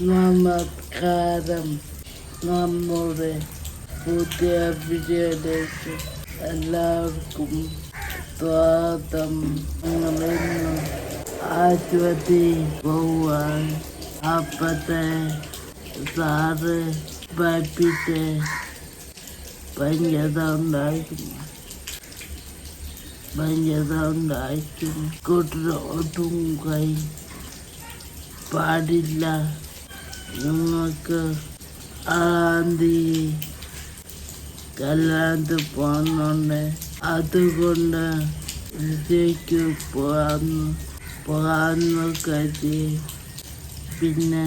നമസ്കാരം നമ്മുടെ പുതിയ വീഡിയോയിലേക്ക് എല്ലാവർക്കും സ്വാഗതം ഞങ്ങളിന്ന് ആശുപത്രി പോവാൻ അപ്പത്തെ സാറ് പഠിപ്പിച്ച് പഞ്ചത ഉണ്ടായിരുന്നു പഞ്ചത ഉണ്ടായിരുന്നു കൂട്ടിന് ഒട്ടും കൈ പാടില്ല നിങ്ങൾക്ക് ആന്തി കല്യാണത്തിൽ പോകുന്നുണ്ട് അതുകൊണ്ട് ഇതിലേക്ക് പോകാന്ന് പോകാന്ന് കരുതി പിന്നെ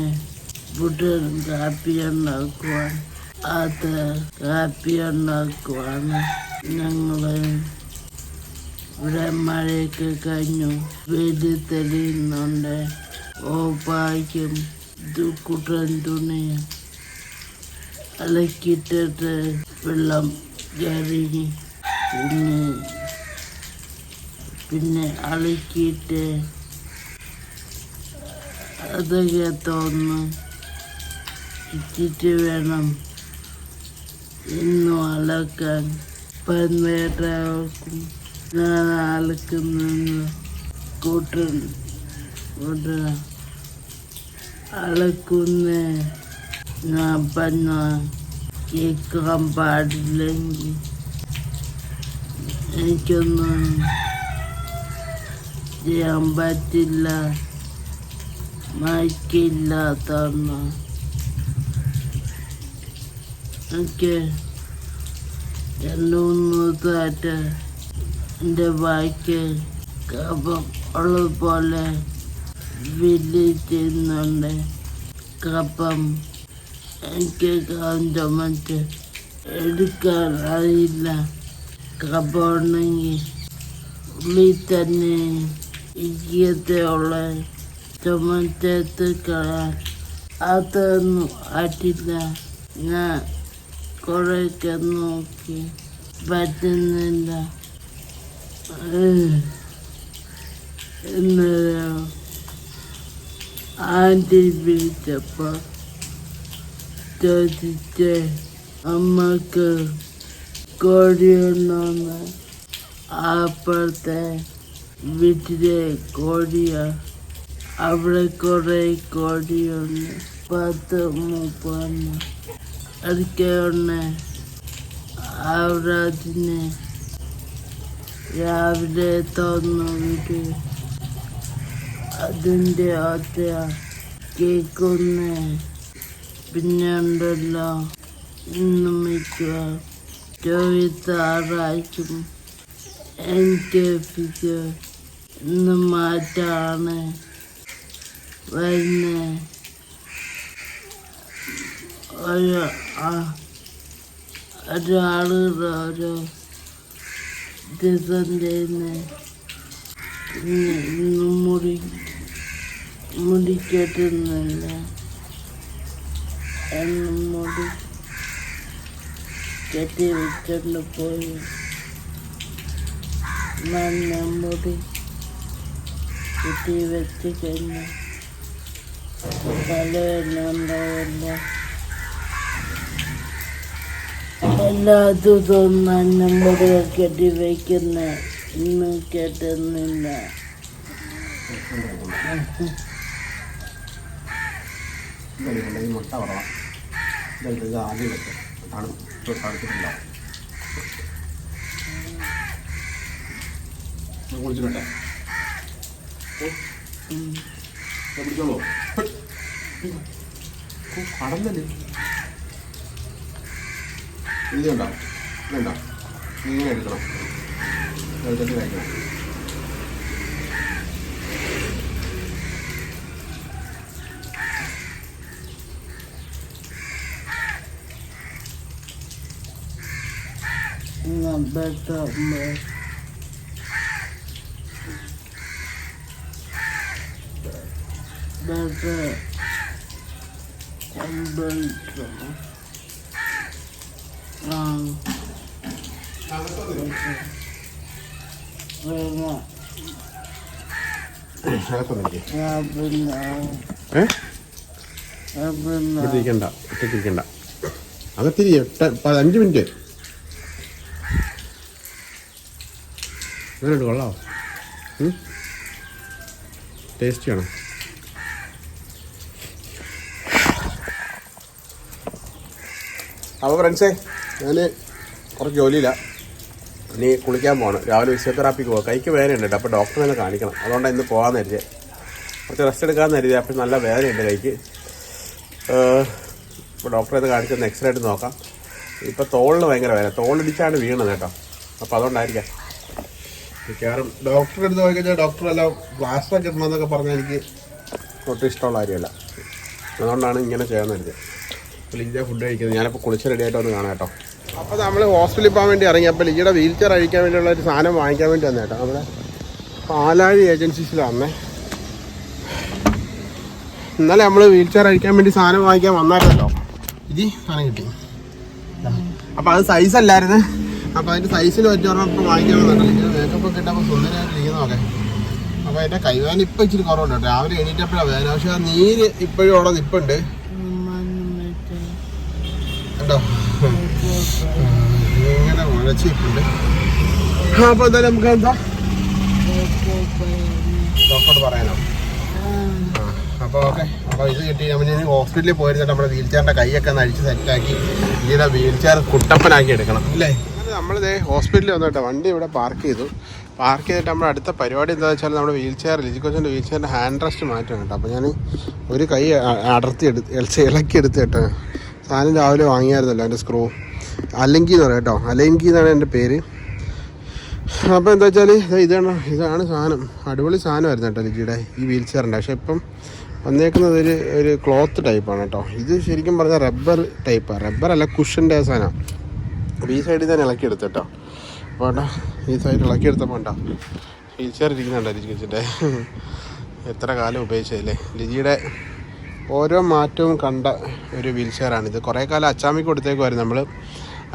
പുട്ടൻ കാപ്പി ഉണ്ടാക്കുവാൻ അത് കാപ്പി ഉണ്ടാക്കുവാണ് ഞങ്ങൾ ഇവിടെ മഴയൊക്കെ കഴിഞ്ഞു. വെയിൽ തെളിയുന്നുണ്ട്. ഓപ്പായ്ക്കും തുണി അലക്കിയിട്ടിട്ട് വെള്ളം കയറി. പിന്നെ പിന്നെ അലക്കിയിട്ട് അതൊക്കെ തോന്ന് ഇച്ചിട്ട് വേണം ഇന്നും അലക്കാൻ. പന്നേട്ടാൾക്കും ഞാൻ അലക്കുന്ന കൂട്ടൻ കൂട്ട അലക്കുന്ന ഞാൻ പറഞ്ഞ കേൾക്കാൻ പാടില്ലെങ്കിൽ എനിക്കൊന്നും ചെയ്യാൻ പറ്റില്ല. മയക്കില്ലാത്തന്ന്. എനിക്ക് രണ്ട് മൂന്ന് ദിവസമായിട്ട് എന്റെ ബാക്ക് കഫം ഉള്ളതുപോലെ വലിയ ചെയ്യുന്നുണ്ട് കപ്പം എനിക്ക് ചുമച്ച് എടുക്കാൻ അറിയില്ല. കപ്പം ഉള്ളിൽ തന്നെ ഇരിക്കത്തുള്ള ചുമച്ചത്ത് കളയാൻ അതൊന്നും ആറ്റില്ല ഞാൻ കുറേയൊക്കെ നോക്കി പറ്റുന്നില്ല. എന്നൊരു ആൻറ്റി വിളിച്ചപ്പോൾ ചോദിച്ച് അമ്മക്ക് കോഴിയുണ്ടോന്ന് അപ്പുറത്തെ വീട്ടിലെ കോഴിയ അവിടെ കുറേ കോഴിയുണ്ട് പത്ത് മുപ്പതെണ്ണം അതൊക്കെ ഉണ്ട് അവിടെ അതിനെ രാവിലെ തുറന്നു വിട്ട് അതിന്റെ ഒച്ച കേക്കൊന്ന് പിന്നെ ഉണ്ടല്ലോ ഇന്ന് ചോദിച്ചാറാഴ്ചയും എനിക്ക് ഇന്ന് മാറ്റാണ്. വരുന്ന ഒരു ഒരാളുടെ ഓരോ ദിവസം ചെയ്യുന്നത് ഇന്ന് ഇന്ന് മുടി മുടി കെട്ടുന്നില്ല എന്ന് മുടി കെട്ടി വെച്ചോണ്ട് പോയി. നല്ല മുടി കെട്ടി വെച്ച് കഴിഞ്ഞു തലയെല്ലാം ഉണ്ടാവില്ല എല്ലാ ദിവസവും മുടി കെട്ടി വയ്ക്കുന്ന ഇന്ന് കെട്ടുന്നില്ല. ഈ മുട്ട കുറവാണ് ഇതായിട്ട് ഇത് ആദ്യം വെക്കും. തണുപ്പ് തണുത്തിട്ടുണ്ടാവും കുളിച്ചിട്ടെ ഉം. പിടിച്ചോളൂ കടന്നല്ലേ? ഇത് കണ്ടോ വേണ്ട. ഇങ്ങനെ എടുക്കണം. എടുത്തിട്ട് കഴിക്കണം. Una beta me. Beta. Beta. Um. Beta. അകത്തൊന്നും ഞാൻ പിന്നെ ഏ ഇരിക്കണ്ട ഒറ്റയ്ക്ക് ഇരിക്കണ്ട അകത്തിരി എട്ട് അഞ്ച് മിനിറ്റ് അങ്ങനെയുണ്ട് കൊള്ളാമോ ടേസ്റ്റ് ആണ് അപ്പോൾ ഫ്രണ്ട്സേ ഞാൻ കുറച്ച് ജോലിയില്ല. ഇനി കുളിക്കാൻ പോകണം രാവിലെ ഫിസിയോതെറാപ്പിക്ക് പോകാം കൈക്ക് വേദനയുണ്ട് അപ്പോൾ ഡോക്ടറെ തന്നെ കാണിക്കണം. അതുകൊണ്ടാണ് ഇന്ന് പോകാൻ കരുതിയത് കുറച്ച് റെസ്റ്റ് എടുക്കാമെന്ന് കരുതി. അപ്പോൾ നല്ല വേദനയുണ്ട് കൈക്ക്. ഇപ്പോൾ ഡോക്ടറെ ഇത് കാണിച്ചൊന്ന് എക്സ്റേ എടുത്ത് നോക്കാം. ഇപ്പോൾ തോളിന് ഭയങ്കര വേദന. തോളിടിച്ചാണ് വീണത് കേട്ടോ. അപ്പോൾ അതുകൊണ്ടായിരിക്കാം. മിക്കവാറും ഡോക്ടർ എടുത്ത് പോയി കഴിഞ്ഞാൽ ഡോക്ടർ എല്ലാം പ്ലാസ്റ്റർ കിട്ടണമെന്നൊക്കെ പറഞ്ഞാൽ എനിക്ക് ഒട്ടും ഇഷ്ടമുള്ള കാര്യമല്ല. അതുകൊണ്ടാണ് ഇങ്ങനെ അപ്പോൾ ലിജ ഫുഡ് കഴിക്കുന്നത്. ഞാനിപ്പോൾ കുളിച്ച് റെഡി ആയിട്ട് വന്ന് കാണാം കേട്ടോ. അപ്പോൾ നമ്മൾ ഹോസ്പിറ്റലിൽ പോകാൻ വേണ്ടി ഇറങ്ങിയപ്പോൾ ലിജയുടെ വീൽ ചെയർ അഴിക്കാൻ വേണ്ടിയുള്ള ഒരു സാധനം വാങ്ങിക്കാൻ വേണ്ടി വന്നേ കേട്ടോ. നമ്മുടെ പാലാഴി ഏജൻസീസിലാണ് ഇന്നലെ നമ്മൾ വീൽ ചെയർ അഴിക്കാൻ വേണ്ടി സാധനം വാങ്ങിക്കാൻ വന്നായിരുന്നല്ലോ. ഇത് സാധനം കിട്ടി. അപ്പോൾ അത് സൈസ് അല്ലായിരുന്നു. അപ്പൊ അതിന്റെ സൈസിൽ ഇപ്പൊ വാങ്ങിക്കാൻ വന്നിട്ടില്ല മേക്കപ്പ് ഒക്കെ ഇട്ടപ്പോ സുന്ദരമായിട്ട് അപ്പോൾ അപ്പൊ അതിന്റെ കൈവേദന ഇപ്പൊ ഇച്ചിരി കുറവുണ്ട് കേട്ടോ. രാവിലെ എണീറ്റപ്പോഴാണ് വേദന. പക്ഷേ ആ നീര് ഇപ്പോഴും അവിടെ നിപ്പുണ്ട്. കണ്ടോ? ഇങ്ങനെ മുഴച്ച് നിപ്പുണ്ട്. അപ്പോൾ എന്തായാലും നമുക്ക് എന്താ? ഡോക്ടറോട് പറയാനോ? അപ്പോൾ ഓക്കെ. അപ്പോൾ ഇത് കിട്ടി. നമ്മൾ ഇനി ഹോസ്പിറ്റലിൽ പോയിരുന്നിട്ട് നമ്മുടെ വീൽ ചെയറിന്റെ കൈയൊക്കെ ഒന്ന് അഴിച്ച് സെറ്റാക്കി ഇതിനെ വീൽ ചെയർ കുട്ടപ്പനാക്കി എടുക്കണം. അല്ലേ? നമ്മളിത് ഹോസ്പിറ്റലിൽ വന്നിട്ട്. വണ്ടി ഇവിടെ പാർക്ക് ചെയ്തു. പാർക്ക് ചെയ്തിട്ട് നമ്മുടെ അടുത്ത പരിപാടി എന്താ വെച്ചാൽ നമ്മുടെ വീൽ ചെയർ ലിജിക്കോച്ചിന്റെ വീൽ ചെയറിന്റെ ഹാൻഡ് റെസ്റ്റ് മാറ്റം കേട്ടോ. അപ്പോൾ ഞാൻ ഒരു കൈ അടർത്തി എടുത്ത് ഇളക്കി എടുത്ത് കേട്ടോ. സാധനം രാവിലെ വാങ്ങിയായിരുന്നല്ലോ എന്റെ സ്ക്രൂ അലങ്കി എന്ന് പറയാം കേട്ടോ. അലങ്കി എന്നാണ് എന്റെ പേര്. അപ്പോൾ എന്താ വെച്ചാൽ ഇതാണ് ഇതാണ് സാധനം. അടിപൊളി സാധനമായിരുന്നു കേട്ടോ ലിജിയുടെ ഈ വീൽ ചെയറിന്റെ പക്ഷേ ഇപ്പം വന്നേക്കുന്നത് ഒരു ഒരു ക്ലോത്ത് ടൈപ്പാണ് കേട്ടോ. ഇത് ശരിക്കും പറഞ്ഞാൽ റബ്ബർ ടൈപ്പാണ് റബ്ബർ അല്ല കുഷന്റെ സാധനം. അപ്പോൾ ഈ സൈഡിൽ തന്നെ എടുത്തു കേട്ടോ അപ്പോൾ കേട്ടോ ഈ സൈഡ് ഇളക്കിയെടുത്തപ്പോൾ വേണ്ട ചെയർ ഇരിക്കുന്നുണ്ടോ ലിജി വെച്ചിട്ട്. എത്ര കാലം ഉപയോഗിച്ചതല്ലേ ലിജിയുടെ ഓരോ മാറ്റവും കണ്ട ഒരു വീൽ ചെയറാണ് ഇത്. കുറേ കാലം അച്ചാമ്മയ്ക്ക് കൊടുത്തേക്കുമായിരുന്നു നമ്മൾ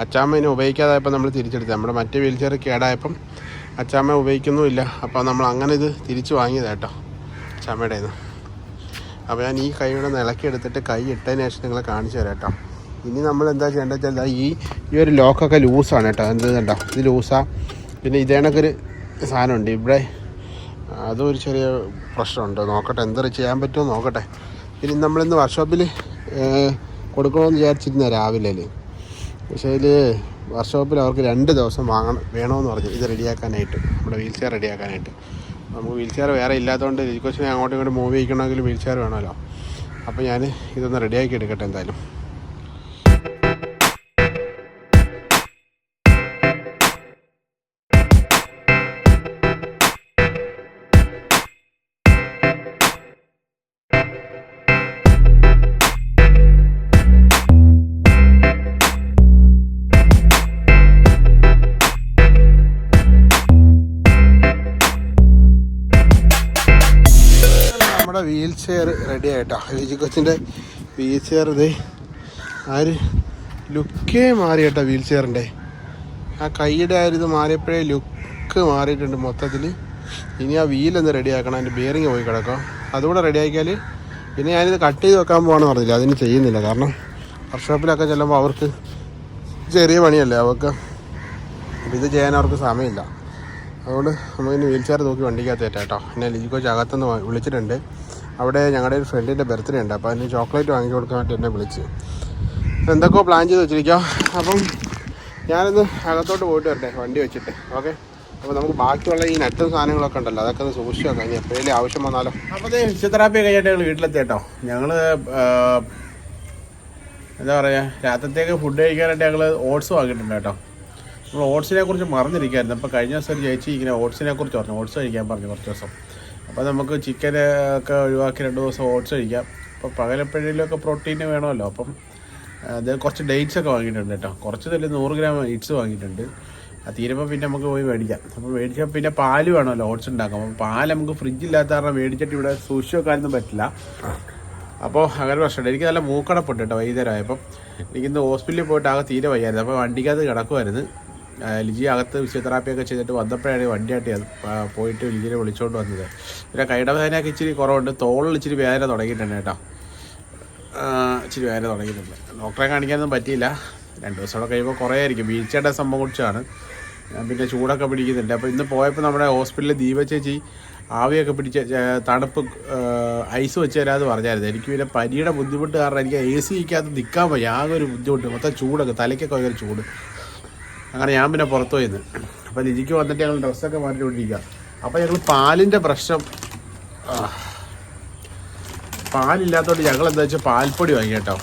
അച്ചാമ്മ ഇനി ഉപയോഗിക്കാതായപ്പോൾ നമ്മൾ തിരിച്ചെടുത്തത് നമ്മുടെ മറ്റേ വീൽ ചെയർ കേടായപ്പം അച്ചാമ്മ ഉപയോഗിക്കുന്നുമില്ല. അപ്പോൾ നമ്മൾ അങ്ങനെ ഇത് തിരിച്ചു വാങ്ങിയത് കേട്ടോ അച്ചാമ്മയുടെ അപ്പോൾ ഞാൻ ഈ ഒന്ന് ഇളക്കി എടുത്തിട്ട് കൈ ഇട്ടതിന് ശേഷം നിങ്ങളെ കാണിച്ചു തരാം കേട്ടോ. ഇനി നമ്മൾ എന്താ ചെയ്യേണ്ടത് വെച്ചാൽ ഈ ഈ ഒരു ലോക്കൊക്കെ ലൂസാണ് കേട്ടോ. എന്ത് കണ്ടോ? ഇത് ലൂസാ. പിന്നെ ഇതേ കണക്കൊരു സാധനമുണ്ട്. ഇവിടെ അതൊരു ചെറിയ പ്രശ്നമുണ്ട്. നോക്കട്ടെ എന്താ ചെയ്യാൻ പറ്റുമോ നോക്കട്ടെ. ഇനി നമ്മളിന്ന് വർക്ക്ഷോപ്പിൽ കൊടുക്കണമെന്ന് വിചാരിച്ചിരുന്ന രാവിലെ പക്ഷേ ഇതിൽ വർക്ക്ഷോപ്പിൽ അവർക്ക് രണ്ട് ദിവസം വാങ്ങണം വേണമെന്ന് പറഞ്ഞു. ഇത് റെഡിയാക്കാനായിട്ട് നമ്മുടെ വീൽ ചെയർ റെഡിയാക്കാനായിട്ട്. നമുക്ക് വീൽ ചെയർ വേറെ ഇല്ലാത്തതുകൊണ്ട് രിക്കോസിനെ അങ്ങോട്ടും ഇങ്ങോട്ടും മൂവ് ചെയ്യിക്കണമെങ്കിൽ വീൽ ചെയർ വേണമല്ലോ. അപ്പോൾ ഞാൻ ഇതൊന്ന് റെഡിയാക്കി എടുക്കട്ടെ എന്തായാലും. വീൽ ചെയർ റെഡി ആയിട്ടാ. ലിജി കൊച്ചിന്റെ വീൽ ചെയർ ഇത് ആ ഒരു ലുക്കേ മാറി കേട്ടോ വീൽ ചെയറിന്റെ ആ കൈയുടെ ആ ഇത് മാറിയപ്പോഴേ ലുക്ക് മാറിയിട്ടുണ്ട് മൊത്തത്തിൽ ഇനി ആ വീലൊന്ന് റെഡിയാക്കണം അതിന്റെ ബിയറിങ് പോയി കിടക്കാം. അതുകൂടെ റെഡിയാക്കിയാൽ പിന്നെ ഞാനിത് കട്ട് ചെയ്ത് വെക്കാൻ പോകാമെന്ന് പറഞ്ഞില്ല അതിന് ചെയ്യുന്നില്ല. കാരണം വർക്ക്ഷോപ്പിലൊക്കെ ചെല്ലുമ്പോൾ അവർക്ക് ചെറിയ പണിയല്ലേ അവർക്ക് ഇത് ചെയ്യാൻ അവർക്ക് സമയമില്ല. അതുകൊണ്ട് നമുക്കിനി വീൽ ചെയർ നോക്കി വണ്ടിക്കകത്ത് കേട്ടോ. എന്നെ ലിജി കോച്ച് അകത്തുനിന്ന് വിളിച്ചിട്ടുണ്ട്. അവിടെ ഞങ്ങളുടെ ഒരു ഫ്രണ്ടിന്റെ ബർത്ത്ഡേ ഉണ്ട്. അപ്പോൾ അതിന് ചോക്ലേറ്റ് വാങ്ങി കൊടുക്കാൻ വേണ്ടി എന്നെ വിളിച്ച്. എന്തൊക്കെയോ പ്ലാൻ ചെയ്ത് വെച്ചിരിക്കാം അപ്പം ഞാനൊന്ന് അകത്തോട്ട് പോയിട്ട് വരട്ടെ വണ്ടി വെച്ചിട്ട്. ഓക്കെ അപ്പോൾ നമുക്ക് ബാക്കിയുള്ള ഈ നട്ടും സാധനങ്ങളൊക്കെ ഉണ്ടല്ലോ അതൊക്കെ ഒന്ന് സൂക്ഷിച്ച് വെക്കാം. ഇനി എപ്പോഴേലും ആവശ്യം വന്നാലോ? അപ്പോൾ ഫിസിയോതെറാപ്പി കഴിഞ്ഞിട്ട് ഞങ്ങൾ വീട്ടിലെത്തിയിട്ടോ. ഞങ്ങൾ എന്താ പറയുക രാത്രിത്തേക്ക് ഫുഡ് കഴിക്കാനായിട്ട് ഞങ്ങൾ ഓട്സ് വാങ്ങിയിട്ടുണ്ട് കേട്ടോ. നമ്മൾ ഓട്സിനെ കുറിച്ച് മറന്നിരിക്കായിരുന്നു. അപ്പോൾ കഴിഞ്ഞ ദിവസം ചേച്ചി ഇങ്ങനെ ഓട്സിനെ കുറിച്ച് പറഞ്ഞു. ഓട്സ് കഴിക്കാൻ പറഞ്ഞു കുറച്ച് ദിവസം. അപ്പോൾ നമുക്ക് ചിക്കൻ ഒക്കെ ഒഴിവാക്കി രണ്ട് ദിവസം ഓട്സ് കഴിക്കാം. അപ്പോൾ പകലപ്പഴയിലൊക്കെ പ്രോട്ടീൻ വേണമല്ലോ. അപ്പം അത് കുറച്ച് ഡേറ്റ്സ് ഒക്കെ വാങ്ങിയിട്ടുണ്ട് കേട്ടോ. കുറച്ച് തന്നെ നൂറ് ഗ്രാം ഇറ്റ്സ് വാങ്ങിയിട്ടുണ്ട്. അത് തീരുമ്പോൾ പിന്നെ നമുക്ക് പോയി മേടിക്കാം. അപ്പോൾ മേടിച്ചാൽ പിന്നെ പാൽ വേണമല്ലോ ഓട്സ് ഉണ്ടാക്കാം അപ്പോൾ പാൽ നമുക്ക് ഫ്രിഡ്ജില്ലാത്ത കാരണം മേടിച്ചിട്ട് ഇവിടെ സൂക്ഷിച്ച് വെക്കാനൊന്നും പറ്റില്ല. അപ്പോൾ അങ്ങനെ പ്രശ്നമുണ്ട്. എനിക്ക് നല്ല മൂക്കടപ്പുണ്ട് കേട്ടോ വൈകുന്നേരമായപ്പം. എനിക്കിന്ന് ഹോസ്പിറ്റലിൽ പോയിട്ട് ആകെ തീരെ വയ്യായിരുന്നു. അപ്പോൾ വണ്ടിക്കകത്ത് കിടക്കുമായിരുന്നു ലിജി അകത്ത് ഫിസിയോതെറാപ്പി ഒക്കെ ചെയ്തിട്ട് വന്നപ്പോഴാണ് ഈ വണ്ടിയായിട്ട് പോയിട്ട് ലിജിനെ വിളിച്ചുകൊണ്ട് വന്നത്. പിന്നെ കൈയുടെ വേദനയൊക്കെ ഇച്ചിരി കുറവുണ്ട്. തോളിൽ ഇച്ചിരി വേദന തുടങ്ങിയിട്ടുണ്ട് കേട്ടോ. ഇച്ചിരി വേദന തുടങ്ങിയിട്ടുണ്ട്. ഡോക്ടറെ കാണിക്കാനൊന്നും പറ്റിയില്ല. രണ്ട് ദിവസം കൂടെ കഴിയുമ്പോൾ കുറേ ആയിരിക്കും. വീഴ്ചയുടെ സംഭവം കുറിച്ചാണ്. പിന്നെ ചൂടൊക്കെ പിടിക്കുന്നുണ്ട്. അപ്പോൾ ഇന്ന് പോയപ്പോൾ നമ്മുടെ ഹോസ്പിറ്റലിൽ ദീപ ചേച്ചി ആവിയൊക്കെ പിടിച്ച് തണുപ്പ് ഐസ് വെച്ച് തരാമെന്ന് പറഞ്ഞായിരുന്നു. എനിക്ക് പിന്നെ പനിയുടെ ബുദ്ധിമുട്ട് കാരണം എനിക്ക് എ സിക്കകത്ത് നിൽക്കാൻ വയ്യ. ആകെ ഒരു ബുദ്ധിമുട്ട്. മൊത്തം ചൂടൊക്കെ തലയ്ക്കൊക്കെ ഭയങ്കര ചൂട്. അങ്ങനെ ഞാൻ പിന്നെ പുറത്തു അപ്പോൾ ലിജിക്ക് വന്നിട്ട് ഞങ്ങൾ ഡ്രസ്സൊക്കെ മാറ്റിക്കൊണ്ടിരിക്കുക അപ്പോൾ ഞങ്ങൾ പാലിന്റെ പ്രശ്നം പാലില്ലാത്തതുകൊണ്ട് ഞങ്ങൾ എന്താ വെച്ചാൽ പാൽപ്പൊടി വാങ്ങി കേട്ടോ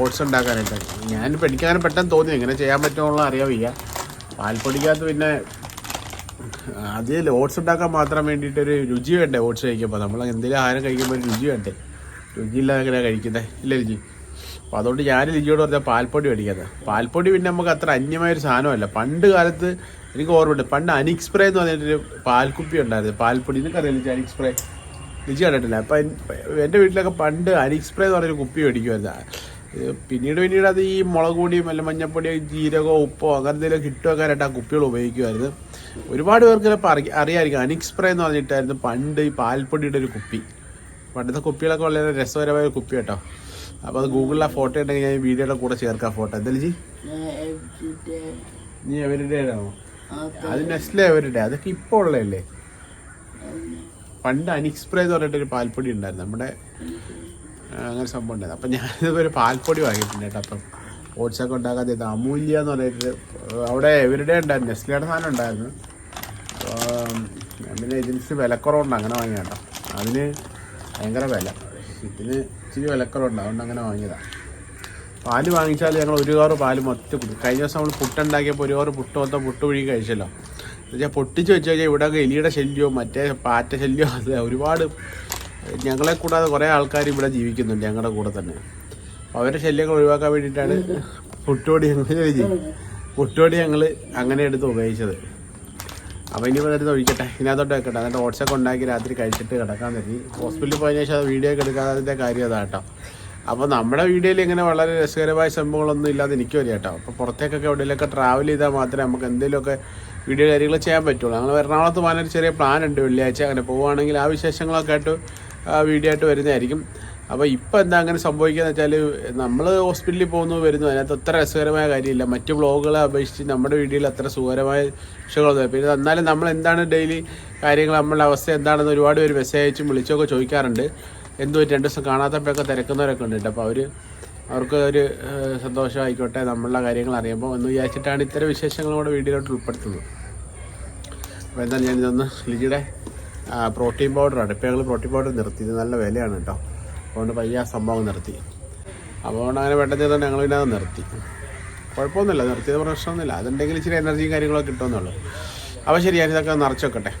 ഓട്സ് ഉണ്ടാക്കാനായിട്ട്. ഞാനിപ്പോൾ എനിക്കങ്ങനെ പെട്ടെന്ന് തോന്നി എങ്ങനെ ചെയ്യാൻ പറ്റുമെന്നുള്ള അറിയാവില്ല പാൽപ്പൊടിക്കകത്ത് പിന്നെ അതിൽ ഓട്സ് ഉണ്ടാക്കാൻ മാത്രം വേണ്ടിയിട്ടൊരു രുചി വേണ്ടേ ഓട്സ് കഴിക്കുമ്പോൾ നമ്മൾ എന്തെങ്കിലും ആഹാരം കഴിക്കുമ്പോൾ രുചി വേണ്ടേ? രുചിയില്ലാതെ എങ്ങനെയാണ് കഴിക്കുന്നത് ഇല്ല രുചി അപ്പോൾ അതുകൊണ്ട് ഞാൻ ലിജിയോട് പറഞ്ഞാൽ പാൽപ്പൊടി മേടിക്കുന്നത് പാൽപ്പൊടി പിന്നെ നമുക്ക് അത്ര അന്യമായൊരു സാധനമല്ല. പണ്ട് കാലത്ത് എനിക്ക് ഓർമ്മയുണ്ട്. പണ്ട് അനിക് സ്പ്രേ എന്ന് പറഞ്ഞിട്ടൊരു പാൽക്കുപ്പി ഉണ്ടായിരുന്നു. പാൽപ്പൊടി നിനക്കറിയാം അനിക് സ്പ്രേ. ലിജി കണ്ടിട്ടില്ല. അപ്പം എന്റെ വീട്ടിലൊക്കെ പണ്ട് അനിക് സ്പ്രേ എന്ന് പറഞ്ഞൊരു കുപ്പി മേടിക്കുമായിരുന്നു. പിന്നീട് പിന്നീട് അത് ഈ മുളക് പൊടിയും അല്ല മഞ്ഞപ്പൊടിയോ ജീരകമോ ഉപ്പോ അങ്ങനെ എന്തെങ്കിലും കിട്ടുമൊക്കെ ആ കുപ്പികൾ ഉപയോഗിക്കുമായിരുന്നു. ഒരുപാട് പേർക്ക് ചിലപ്പോൾ അറി അറിയാമായിരിക്കും. അനിക് സ്പ്രേ എന്ന് പറഞ്ഞിട്ടായിരുന്നു പണ്ട് ഈ പാൽപ്പൊടിയുടെ ഒരു കുപ്പി. പണ്ടത്തെ കുപ്പികളൊക്കെ വളരെ രസകരമായ കുപ്പി കേട്ടോ അപ്പോൾ അത് ഗൂഗിളിൽ ആ ഫോട്ടോ ഉണ്ടെങ്കിൽ ഞാൻ വീഡിയോയുടെ കൂടെ ചേർക്കാം ഫോട്ടോ എന്തായാലും ജി നീ എവരിഡേ ആണോ? അത് നെസ്ലെ എവരിഡേ അതൊക്കെ ഇപ്പോൾ ഉള്ളതല്ലേ? പണ്ട് അനിക്സ്പ്രേ എന്ന് പറഞ്ഞിട്ടൊരു പാൽപ്പൊടി ഉണ്ടായിരുന്നു. നമ്മുടെ അങ്ങനെ സംഭവം ഉണ്ടായിരുന്നു. അപ്പം ഞാനിതൊരു പാൽപ്പൊടി വാങ്ങിയിട്ടുണ്ട് കേട്ടോ. അപ്പം ഓട്സൊക്കെ ഒക്കെ ഉണ്ടാക്കാൻ ചെയ്ത് അമൂല്യ എന്ന് പറഞ്ഞിട്ട് അവിടെ എവരിഡേ ഉണ്ടായിരുന്നു. നെസ്ലയുടെ സാധനം ഉണ്ടായിരുന്നു. പിന്നെ ഏജൻസി വിലക്കുറവുണ്ട്. അങ്ങനെ വാങ്ങിയ കേട്ടോ അതിന് ഭയങ്കര വില. ഇതിന് ഇച്ചിരി വിലക്കുറവുണ്ട് അതുകൊണ്ട് അങ്ങനെ വാങ്ങിയതാണ് പാൽ വാങ്ങിച്ചാൽ ഞങ്ങൾ ഒരു കാറ് പാൽ മൊത്തം കുടിക്കും. കഴിഞ്ഞ ദിവസം നമ്മൾ പുട്ടുണ്ടാക്കിയപ്പോൾ ഒരു കാറ് പുട്ട് മൊത്തം പുട്ട് പിഴുകി കഴിച്ചല്ലോ. എന്നുവെച്ചാൽ പൊട്ടിച്ച് വെച്ച് കഴിഞ്ഞാൽ ഇവിടെ എലിയുടെ ശല്യവും മറ്റേ പാറ്റ ശല്യവും അത് ഒരുപാട് ഞങ്ങളെ കൂടാതെ കുറേ ആൾക്കാർ ഇവിടെ ജീവിക്കുന്നുണ്ട് ഞങ്ങളുടെ കൂടെ തന്നെ. അവരുടെ ശല്യങ്ങൾ ഒഴിവാക്കാൻ വേണ്ടിയിട്ടാണ് പുട്ടുപൊടി ഞങ്ങൾ പുട്ടുപൊടി ഞങ്ങൾ അങ്ങനെ എടുത്ത് ഉപയോഗിച്ചത്. അപ്പോൾ ഇനി വന്നിട്ട് ഒഴിക്കട്ടെ. ഇതിനകത്തോട്ട് വെക്കട്ടെ. എന്നിട്ട് ഓട്സൊക്കെ ഉണ്ടാക്കി രാത്രി കഴിച്ചിട്ട് കിടക്കാൻ തരി ഹോസ്പിറ്റലിൽ പോയതിനു ശേഷം അത് വീഡിയോ ഒക്കെ എടുക്കാത്തതിന്റെ കാര്യം അതാ കേട്ടോ. അപ്പോൾ നമ്മുടെ വീഡിയോയിൽ ഇങ്ങനെ വളരെ രസകരമായ സംഭവങ്ങളൊന്നും ഇല്ലാതെ എനിക്ക് വരിക കേട്ടോ. അപ്പോൾ പുറത്തേക്കൊക്കെ എവിടെയെങ്കിലൊക്കെ ട്രാവൽ ചെയ്താൽ മാത്രമേ നമുക്ക് എന്തെങ്കിലുമൊക്കെ വീഡിയോ കാര്യങ്ങൾ ചെയ്യാൻ പറ്റുള്ളൂ. ഞങ്ങൾ എറണാകുളത്ത് പോകാനൊരു ചെറിയ പ്ലാൻ ഉണ്ട്. വെള്ളിയാഴ്ച അങ്ങനെ പോവുകയാണെങ്കിൽ ആ വിശേഷങ്ങളൊക്കെ ആയിട്ട് വീഡിയോ ആയിട്ട് വരുന്നതായിരിക്കും. അപ്പോൾ ഇപ്പോൾ എന്താ അങ്ങനെ സംഭവിക്കുക വെച്ചാൽ നമ്മൾ ഹോസ്പിറ്റലിൽ പോകുന്നു വരുന്നു. അതിനകത്ത് അത്ര രസകരമായ കാര്യമില്ല. മറ്റു വ്ളോഗുകളെ അപേക്ഷിച്ച് നമ്മുടെ വീഡിയോയിൽ അത്ര സുഖകരമായ വിഷയങ്ങളൊന്നും പിന്നെ എന്നാലും നമ്മൾ എന്താണ് ഡെയിലി കാര്യങ്ങൾ നമ്മളുടെ അവസ്ഥ എന്താണെന്ന് ഒരുപാട് പേര് മെസ്സേജ് അയച്ചും വിളിച്ചൊക്കെ ചോദിക്കാറുണ്ട്. എന്തോ രണ്ട് ദിവസം കാണാത്തപ്പോഴൊക്കെ തിരക്കുന്നവരൊക്കെ ഉണ്ട് അപ്പോൾ അവർ അവർക്ക് ഒരു സന്തോഷമായിക്കോട്ടെ നമ്മളുടെ കാര്യങ്ങൾ അറിയുമ്പോൾ എന്ന് വിചാരിച്ചിട്ടാണ് ഇത്തരം വിശേഷങ്ങളോട് വീഡിയോയിലോട്ട് ഉൾപ്പെടുത്തുന്നത്. അപ്പോൾ എന്താ ഞാൻ ഇതൊന്ന് ലിജിയുടെ പ്രോട്ടീൻ പൗഡറാണ് ഇപ്പോൾ ഞങ്ങൾ പ്രോട്ടീൻ പൗഡർ നിർത്തി. ഇത് നല്ല വിലയാണ് കേട്ടോ. അതുകൊണ്ട് പയ്യ സംഭവം നിർത്തി. അതുകൊണ്ട് അങ്ങനെ പെട്ടെന്ന് ചെയ്തുകൊണ്ട് ഞങ്ങൾ പിന്നെ അത് നിർത്തി. കുഴപ്പമൊന്നുമില്ല നിർത്തിയത് പ്രശ്നമൊന്നുമില്ല. അതുണ്ടെങ്കിൽ ഇച്ചിരി എനർജിയും കാര്യങ്ങളൊക്കെ കിട്ടുമെന്നുള്ളൂ. അപ്പോൾ ശരി ഞാൻ ഇതൊക്കെ നിറച്ച് വെക്കട്ടെ.